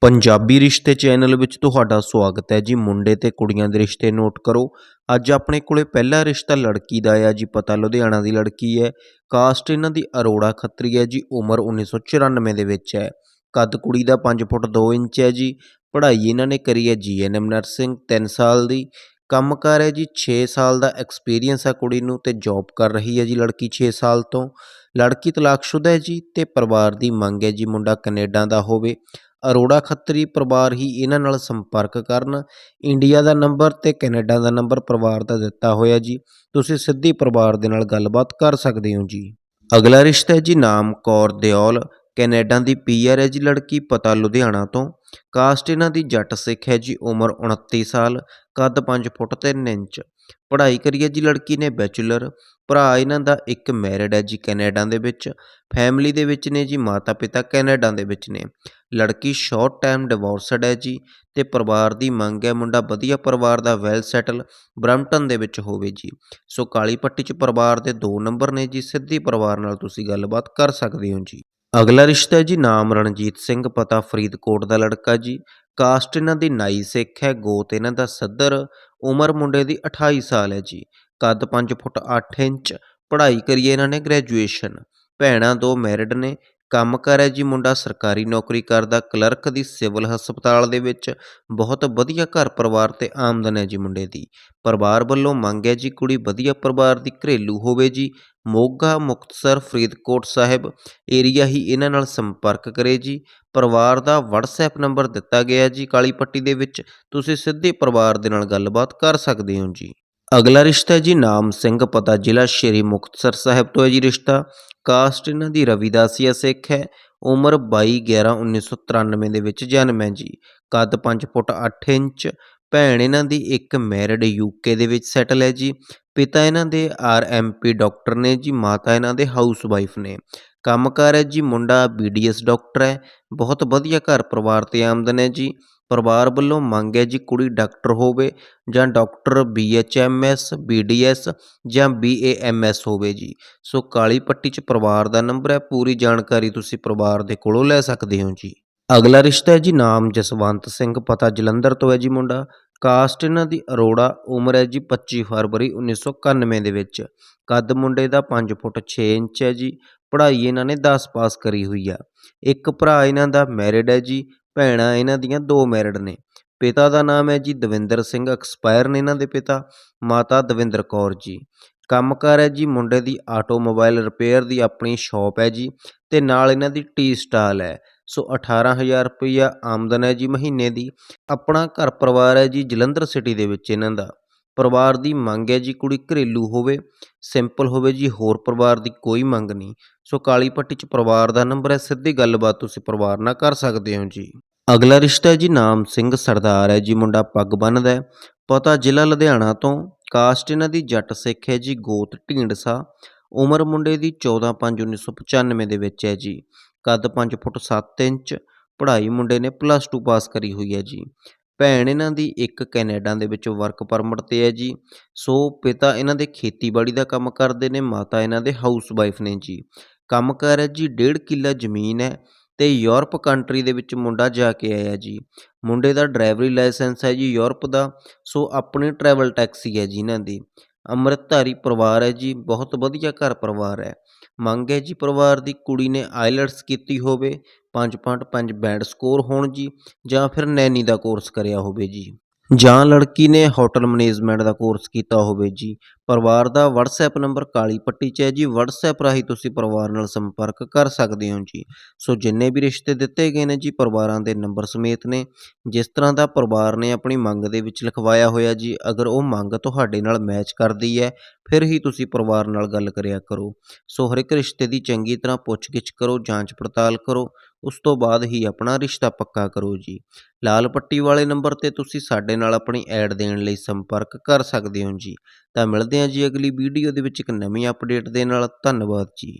ਪੰਜਾਬੀ ਰਿਸ਼ਤੇ ਚੈਨਲ ਵਿੱਚ ਤੁਹਾਡਾ ਸਵਾਗਤ ਹੈ ਜੀ। ਮੁੰਡੇ ਤੇ ਕੁੜੀਆਂ ਦੇ ਰਿਸ਼ਤੇ ਨੋਟ ਕਰੋ। ਅੱਜ ਆਪਣੇ ਕੋਲੇ ਪਹਿਲਾ ਰਿਸ਼ਤਾ ਲੜਕੀ ਦਾ ਆ ਜੀ। ਪਤਾ ਲੁਧਿਆਣਾ ਦੀ ਲੜਕੀ ਹੈ। ਕਾਸਟ ਇਹਨਾਂ ਦੀ ਅਰੋੜਾ ਖੱਤਰੀ ਹੈ ਜੀ। ਉਮਰ 1994 ਦੇ ਵਿੱਚ ਹੈ। ਕੱਦ ਕੁੜੀ ਦਾ 5 ਫੁੱਟ 2 ਇੰਚ ਹੈ ਜੀ। ਪੜ੍ਹਾਈ ਇਹਨਾਂ ਨੇ ਕਰੀ ਹੈ ਜੀਐਨਐਮ ਨਰਸਿੰਗ 3 ਸਾਲ ਦੀ। ਕੰਮਕਾਰ ਹੈ ਜੀ। 6 ਸਾਲ ਦਾ ਐਕਸਪੀਰੀਅੰਸ ਹੈ ਕੁੜੀ ਨੂੰ ਤੇ ਜੌਬ ਕਰ ਰਹੀ ਹੈ ਜੀ ਲੜਕੀ 6 ਸਾਲ ਤੋਂ। ਲੜਕੀ ਤਲਾਕਸ਼ੁਦਾ ਹੈ ਜੀ ਤੇ ਪਰਿਵਾਰ ਦੀ ਮੰਗ ਹੈ ਜੀ ਮੁੰਡਾ ਕੈਨੇਡਾ ਦਾ ਹੋਵੇ। ਅਰੋੜਾ ਖੱਤਰੀ ਪਰਿਵਾਰ ਹੀ ਇਹਨਾਂ ਨਾਲ ਸੰਪਰਕ ਕਰਨ, ਇੰਡੀਆ ਦਾ ਨੰਬਰ ਤੇ ਕੈਨੇਡਾ ਦਾ ਨੰਬਰ ਪਰਿਵਾਰ ਦਾ ਦਿੱਤਾ ਹੋਇਆ ਜੀ। ਤੁਸੀਂ ਸਿੱਧੀ ਪਰਿਵਾਰ ਦੇ ਨਾਲ ਗੱਲਬਾਤ ਕਰ ਸਕਦੇ ਹੋ ਜੀ। ਅਗਲਾ ਰਿਸ਼ਤਾ ਹੈ ਜੀ ਨਾਮ ਕੌਰ ਦਿਓਲ, ਕੈਨੇਡਾ ਦੀ ਪੀਆਰ ਹੈ ਜੀ ਲੜਕੀ ਪਤਾ ਲੁਧਿਆਣਾ ਤੋਂ। ਕਾਸਟ ਇਹਨਾਂ ਦੀ ਜੱਟ ਸਿੱਖ ਹੈ ਜੀ, ਉਮਰ 29 ਸਾਲ। ਕੱਦ 5 ਫੁੱਟ 3 ਇੰਚ। ਪੜ੍ਹਾਈ ਕਰੀ ਹੈ ਜੀ ਲੜਕੀ ਨੇ ਬੈਚਲਰ। ਭਰਾ ਇਹਨਾਂ ਦਾ ਇੱਕ ਮੈਰਿਡ ਹੈ ਜੀ ਕੈਨੇਡਾ ਦੇ ਵਿੱਚ। ਫੈਮਿਲੀ ਦੇ ਵਿੱਚ ਨੇ ਜੀ ਮਾਤਾ ਪਿਤਾ ਕੈਨੇਡਾ ਦੇ ਵਿੱਚ ਨੇ। ਲੜਕੀ ਸ਼ਾਰਟ ਟਾਈਮ ਡਿਵੋਰਸਡ ਹੈ ਜੀ ਤੇ ਪਰਿਵਾਰ ਦੀ ਮੰਗ ਹੈ ਮੁੰਡਾ ਵਧੀਆ ਪਰਿਵਾਰ ਦਾ ਵੈਲ ਸੈਟਲ ਬ੍ਰੈਂਪਟਨ ਦੇ ਵਿੱਚ ਹੋਵੇ ਜੀ। ਸੋ ਕਾਲੀ ਪੱਟੀ 'ਚ ਪਰਿਵਾਰ ਦੇ ਦੋ ਨੰਬਰ ਨੇ ਜੀ, ਸਿੱਧੀ ਪਰਿਵਾਰ ਨਾਲ ਤੁਸੀਂ ਗੱਲਬਾਤ ਕਰ ਸਕਦੇ ਹੋ ਜੀ। ਅਗਲਾ ਰਿਸ਼ਤਾ ਹੈ ਜੀ ਨਾਮ ਰਣਜੀਤ ਸਿੰਘ, ਪਤਾ ਫਰੀਦਕੋਟ ਦਾ ਲੜਕਾ ਜੀ। ਕਾਸਟ ਇਹਨਾਂ ਦੀ ਨਾਈ ਸਿੱਖ ਹੈ, ਗੋਤ ਇਹਨਾਂ ਦਾ ਸੱਦਰ, ਉਮਰ ਮੁੰਡੇ ਦੀ 28 ਸਾਲ ਹੈ ਜੀ। ਕੱਦ 5 ਫੁੱਟ 8 ਇੰਚ, ਪੜ੍ਹਾਈ ਕਰੀਏ ਇਹਨਾਂ ਨੇ ਗ੍ਰੈਜੂਏਸ਼ਨ ਭੈਣਾਂ ਦੋ ਮੈਰਿਡ ਨੇ, ਕੰਮ ਕਰ ਹੈ ਜੀ ਮੁੰਡਾ ਸਰਕਾਰੀ ਨੌਕਰੀ ਕਰਦਾ ਕਲਰਕ ਦੀ ਸਿਵਲ ਹਸਪਤਾਲ ਦੇ ਵਿੱਚ, ਬਹੁਤ ਵਧੀਆ ਘਰ ਪਰਿਵਾਰ ਤੇ ਆਮਦਨ ਹੈ ਜੀ ਮੁੰਡੇ ਦੀ। ਪਰਿਵਾਰ ਵੱਲੋਂ ਮੰਗ ਹੈ ਜੀ ਕੁੜੀ ਵਧੀਆ ਪਰਿਵਾਰ ਦੀ ਘਰੇਲੂ ਹੋਵੇ ਜੀ ਮੋਗਾ, ਮੁਕਤਸਰ, ਫਰੀਦਕੋਟ ਸਾਹਿਬ ਏਰੀਆ ਹੀ ਇਹਨਾਂ ਨਾਲ ਸੰਪਰਕ ਕਰੇ ਜੀ। ਪਰਿਵਾਰ ਦਾ WhatsApp ਨੰਬਰ ਦਿੱਤਾ ਗਿਆ ਜੀ ਕਾਲੀ ਪੱਟੀ ਦੇ ਵਿੱਚ। ਤੁਸੀਂ ਸਿੱਧੇ ਪਰਿਵਾਰ ਦੇ ਨਾਲ ਗੱਲਬਾਤ ਕਰ ਸਕਦੇ ਹੋ ਜੀ। ਅਗਲਾ ਰਿਸ਼ਤਾ ਹੈ ਜੀ ਨਾਮ ਸਿੰਘ, ਪਤਾ ਜ਼ਿਲ੍ਹਾ ਸ਼੍ਰੀ ਮੁਕਤਸਰ ਸਾਹਿਬ ਤੋਂ ਹੈ ਜੀ ਰਿਸ਼ਤਾ। ਕਾਸਟ ਇਹਨਾਂ ਦੀ ਰਵਿਦਾਸੀਆ ਸਿੱਖ ਹੈ। ਉਮਰ 22 11 1993 ਦੇ ਵਿੱਚ ਜਨਮ ਹੈ ਜੀ। ਕੱਦ 5 ਫੁੱਟ 8 ਇੰਚ। ਭੈਣ ਇਹਨਾਂ ਦੀ ਇੱਕ ਮੈਰਿਡ ਯੂਕੇ ਦੇ ਵਿੱਚ ਸੈਟਲ ਹੈ ਜੀ। ਪਿਤਾ ਇਹਨਾਂ ਦੇ ਆਰਐਮਪੀ ਡਾਕਟਰ ਨੇ ਜੀ, ਮਾਤਾ ਇਹਨਾਂ ਦੇ ਹਾਊਸ ਵਾਈਫ ਨੇ ਕੰਮਕਾਰ ਹੈ ਜੀ, ਮੁੰਡਾ ਬੀਡੀਐਸ ਡਾਕਟਰ ਹੈ। ਬਹੁਤ ਵਧੀਆ ਘਰ ਪਰਿਵਾਰ ਤੇ ਆਮਦਨ ਹੈ ਜੀ। ਪਰਿਵਾਰ ਵੱਲੋਂ ਮੰਗ ਹੈ ਜੀ, ਕੁੜੀ ਡਾਕਟਰ ਹੋਵੇ ਜਾਂ ਡਾਕਟਰ ਬੀਐਚਐਮਐਸ ਬੀਡੀਐਸ ਜਾਂ ਬੀਏਐਮਐਸ ਹੋਵੇ ਜੀ। ਸੋ ਕਾਲੀ ਪੱਟੀ 'ਚ ਪਰਿਵਾਰ ਦਾ ਨੰਬਰ ਹੈ, ਪੂਰੀ ਜਾਣਕਾਰੀ ਤੁਸੀਂ ਪਰਿਵਾਰ ਦੇ ਕੋਲੋਂ ਲੈ ਸਕਦੇ ਹੋ ਜੀ। ਅਗਲਾ ਰਿਸ਼ਤਾ ਹੈ ਜੀ, ਨਾਮ ਜਸਵੰਤ ਸਿੰਘ, ਪਤਾ ਜਲੰਧਰ ਤੋਂ ਹੈ ਜੀ ਮੁੰਡਾ। ਕਾਸਟ ਇਹਨਾਂ ਦੀ ਅਰੋੜਾ ਉਮਰ ਹੈ ਜੀ 25 ਫਰਵਰੀ 1991 ਦੇ ਵਿੱਚ। ਕੱਦ ਮੁੰਡੇ ਦਾ 5 ਫੁੱਟ 6 ਇੰਚ ਹੈ ਜੀ। ਪੜ੍ਹਾਈ ਇਹਨਾਂ ਨੇ 10 ਪਾਸ ਕਰੀ ਹੋਈ ਆ। ਇੱਕ ਭਰਾ ਇਹਨਾਂ ਦਾ ਮੈਰਿਡ ਹੈ ਜੀ। ਭੈਣਾਂ ਇਹਨਾਂ ਦੀਆਂ ਦੋ ਮੈਰਿਡ ਨੇ। ਪਿਤਾ ਦਾ ਨਾਮ ਹੈ ਜੀ ਦਵਿੰਦਰ ਸਿੰਘ ਐਕਸਪਾਇਰ ਨੇ ਇਹਨਾਂ ਦੇ ਪਿਤਾ। ਮਾਤਾ ਦਵਿੰਦਰ ਕੌਰ ਜੀ। ਕੰਮਕਾਰ ਹੈ ਜੀ ਮੁੰਡੇ ਦੀ ਆਟੋਮੋਬਾਈਲ ਰਿਪੇਅਰ ਦੀ ਆਪਣੀ ਸ਼ਾਪ ਹੈ ਜੀ। ਤੇ ਨਾਲ ਇਹਨਾਂ ਦੀ ਟੀ ਸਟਾਲ ਹੈ। ਸੋ 18000 ਰੁਪਈਆ ਆਮਦਨ ਹੈ ਜੀ ਮਹੀਨੇ ਦੀ। ਆਪਣਾ ਘਰ ਪਰਿਵਾਰ ਹੈ ਜੀ ਜਲੰਧਰ ਸਿਟੀ ਦੇ ਵਿੱਚ ਇਹਨਾਂ ਦਾ। ਪਰਿਵਾਰ ਦੀ ਮੰਗ ਹੈ ਜੀ ਕੁੜੀ ਘਰੇਲੂ ਹੋਵੇ ਸਿੰਪਲ ਹੋਵੇ ਜੀ, ਹੋਰ ਪਰਿਵਾਰ ਦੀ ਕੋਈ ਮੰਗ ਨਹੀਂ। ਸੋ ਕਾਲੀ ਪੱਟੀ 'ਚ ਪਰਿਵਾਰ ਦਾ ਨੰਬਰ ਹੈ, ਸਿੱਧੀ ਗੱਲਬਾਤ ਤੁਸੀਂ ਪਰਿਵਾਰ ਨਾਲ ਕਰ ਸਕਦੇ ਹੋ ਜੀ। ਅਗਲਾ ਰਿਸ਼ਤਾ ਹੈ ਜੀ ਨਾਮ ਸਿੰਘ ਸਰਦਾਰ ਹੈ ਜੀ, ਮੁੰਡਾ ਪੱਗ ਬੰਨਦਾ ਹੈ। ਪਤਾ ਜ਼ਿਲ੍ਹਾ ਲੁਧਿਆਣਾ ਤੋਂ। ਕਾਸਟ ਇਹਨਾਂ ਦੀ ਜੱਟ ਸਿੱਖ ਹੈ ਜੀ, ਗੋਤ ਢੀਂਡਸਾ। ਉਮਰ ਮੁੰਡੇ ਦੀ 14/5/1995 ਦੇ ਵਿੱਚ ਹੈ ਜੀ। ਕੱਦ 5 ਫੁੱਟ 7 ਇੰਚ, ਪੜ੍ਹਾਈ ਮੁੰਡੇ ਨੇ ਪਲੱਸ 2 ਪਾਸ ਕਰੀ ਹੋਈ ਹੈ ਜੀ। ਭੈਣ ਇਹਨਾਂ ਦੀ ਇੱਕ ਕੈਨੇਡਾ ਦੇ ਵਿੱਚ ਵਰਕ ਪਰਮਿਟ ਤੇ ਹੈ ਜੀ। ਸੋ ਪਿਤਾ ਇਹਨਾਂ ਦੇ ਖੇਤੀਬਾੜੀ ਦਾ ਕੰਮ ਕਰਦੇ ਨੇ, ਮਾਤਾ ਇਹਨਾਂ ਦੇ ਹਾਊਸ ਵਾਈਫ ਨੇ ਜੀ। ਕੰਮ ਕਰ ਹੈ ਜੀ 1.5 ਕਿੱਲਾ ਜ਼ਮੀਨ ਹੈ ਤੇ ਯੂਰਪ ਕੰਟਰੀ ਦੇ ਵਿੱਚ ਮੁੰਡਾ ਜਾ ਕੇ ਆਇਆ ਜੀ। ਮੁੰਡੇ ਦਾ ਡਰਾਈਵਰੀ ਲਾਇਸੈਂਸ ਹੈ ਜੀ ਯੂਰਪ ਦਾ, ਸੋ ਆਪਣੀ ਟਰੈਵਲ ਟੈਕਸੀ ਹੈ ਜੀ ਇਹਨਾਂ ਦੀ। ਅੰਮ੍ਰਿਤਧਾਰੀ ਪਰਿਵਾਰ ਹੈ ਜੀ, ਬਹੁਤ ਵਧੀਆ ਘਰ ਪਰਿਵਾਰ ਹੈ। ਮੰਗ ਹੈ ਜੀ ਪਰਿਵਾਰ ਦੀ ਕੁੜੀ ਨੇ ਆਈਲਟਸ ਕੀਤੀ ਹੋਵੇ 5.5 ਬੈਂਡ ਸਕੋਰ ਹੋਣ ਜੀ, ਜਾਂ ਫਿਰ ਨੈਨੀ ਦਾ ਕੋਰਸ ਕਰਿਆ ਹੋਵੇ ਜੀ। ਜਾਂ ਲੜਕੀ ਨੇ ਹੋਟਲ ਮੈਨੇਜਮੈਂਟ ਦਾ ਕੋਰਸ ਕੀਤਾ ਹੋਵੇ ਜੀ। ਪਰਿਵਾਰ ਦਾ WhatsApp ਨੰਬਰ ਕਾਲੀ ਪੱਟੀ 'ਚ ਹੈ ਜੀ। WhatsApp ਰਾਹੀਂ ਤੁਸੀਂ ਪਰਿਵਾਰ ਨਾਲ ਸੰਪਰਕ ਕਰ ਸਕਦੇ ਹੋ ਜੀ। ਸੋ ਜਿੰਨੇ ਵੀ ਰਿਸ਼ਤੇ ਦਿੱਤੇ ਗਏ ਨੇ ਜੀ, ਪਰਿਵਾਰਾਂ ਦੇ ਨੰਬਰ ਸਮੇਤ ਨੇ। ਜਿਸ ਤਰ੍ਹਾਂ ਦਾ ਪਰਿਵਾਰ ਨੇ ਆਪਣੀ ਮੰਗ ਦੇ ਵਿੱਚ ਲਿਖਵਾਇਆ ਹੋਇਆ ਜੀ, ਅਗਰ ਉਹ ਮੰਗ ਤੁਹਾਡੇ ਨਾਲ ਮੈਚ ਕਰਦੀ ਹੈ, ਫਿਰ ਹੀ ਤੁਸੀਂ ਪਰਿਵਾਰ ਨਾਲ ਗੱਲ ਕਰਿਆ ਕਰੋ। ਸੋ ਹਰ ਇੱਕ ਰਿਸ਼ਤੇ ਦੀ ਚੰਗੀ ਤਰ੍ਹਾਂ ਪੁੱਛਗਿੱਛ ਕਰੋ ਜਾਂਚ ਪੜਤਾਲ ਕਰੋ। ਉਸ ਤੋਂ ਬਾਅਦ ਹੀ ਆਪਣਾ ਰਿਸ਼ਤਾ ਪੱਕਾ ਕਰੋ ਜੀ। ਲਾਲ ਪੱਟੀ ਵਾਲੇ ਨੰਬਰ ਤੇ ਤੁਸੀਂ ਸਾਡੇ ਨਾਲ ਆਪਣੀ ਐਡ ਦੇਣ ਲਈ ਸੰਪਰਕ ਕਰ ਸਕਦੇ ਹੋ ਜੀ। ਤਾਂ ਮਿਲਦੇ ਹਾਂ ਜੀ ਅਗਲੀ ਵੀਡੀਓ ਦੇ ਵਿੱਚ ਇੱਕ ਨਵੀਂ ਅਪਡੇਟ ਦੇ ਨਾਲ। ਧੰਨਵਾਦ ਜੀ।